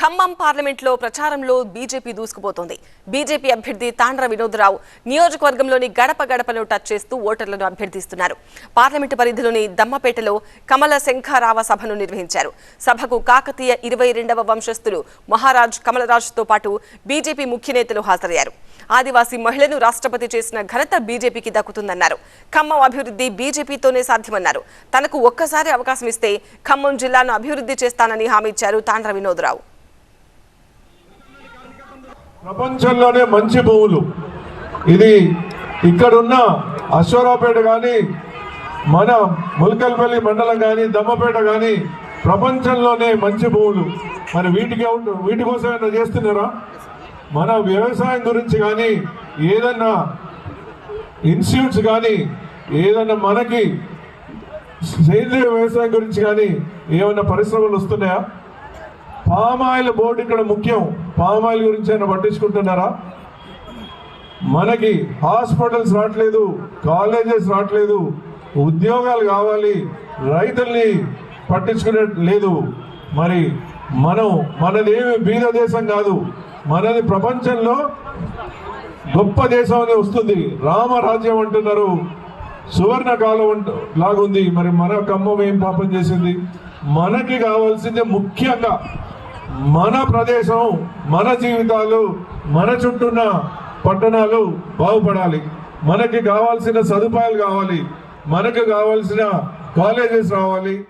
ఖమ్మం పార్లమెంట్లో ప్రచారంలో BJP దూసుకుపోతోంది. BJP అభ్యర్థి తాండ్ర వినోదరావు నియోజకవర్గంలోని గడప గడపలో టచ్ చేస్తూ ఓటర్లను అభ్యర్థిస్తున్నారు. పార్లమెంటు పరిధిలోని దమ్మపేటలో కమల శంఖారావ సభను నిర్వహించారు. సభకు కాకతీయ ఇరవై రెండవ వంశస్థులు మహారాజ్ కమలరాజుతో పాటు బీజేపీ ముఖ్య నేతలు హాజరయ్యారు. ఆదివాసీ మహిళను రాష్ట్రపతి చేసిన ఘనత బీజేపీకి దక్కుతుందన్నారు. ఖమ్మం అభివృద్ధి బీజేపీతోనే సాధ్యమన్నారు. తనకు ఒక్కసారి అవకాశం ఇస్తే ఖమ్మం జిల్లాను అభివృద్ధి చేస్తానని హామీ ఇచ్చారు తాండ్ర వినోదరావు. ప్రపంచంలోనే మంచి భూములు ఇది ఇక్కడున్న అశ్వరావుపేట కానీ మన ములకల్పల్లి మండలం కానీ దమ్మపేట కానీ ప్రపంచంలోనే మంచి భూములు మరి వీటికి వీటి కోసం ఏమైనా చేస్తున్నారా? మన వ్యవసాయం గురించి కానీ ఏదన్నా ఇన్స్టిట్యూట్స్ కానీ ఏదన్నా మనకి సేంద్రియ వ్యవసాయం గురించి కానీ ఏమైనా పరిశ్రమలు వస్తున్నాయా? పామాయిల్ బోర్డు ఇక్కడ ముఖ్యం. పామాయిల్ గురించి అయినా పట్టించుకుంటున్నారా? మనకి హాస్పిటల్స్ రావట్లేదు కాలేజెస్ రావట్లేదు ఉద్యోగాలు కావాలి రైతుల్ని పట్టించుకునే లేదు మరి మనం మనదేమి బీద దేశం కాదు మనది ప్రపంచంలో గొప్ప దేశం అనేది వస్తుంది. రామరాజ్యం అంటున్నారు. సువర్ణ కాలం అంట- లాగుంది. మరి మన కమ్మం ఏం పాపం చేసింది? మనకి కావాల్సింది ముఖ్యంగా మన ప్రదేశం మన జీవితాలు మన చుట్టూన్న పట్టణాలు బాగుపడాలి. మనకి కావాల్సిన సదుపాయాలు కావాలి. మనకు కావాల్సిన కాలేజెస్ రావాలి.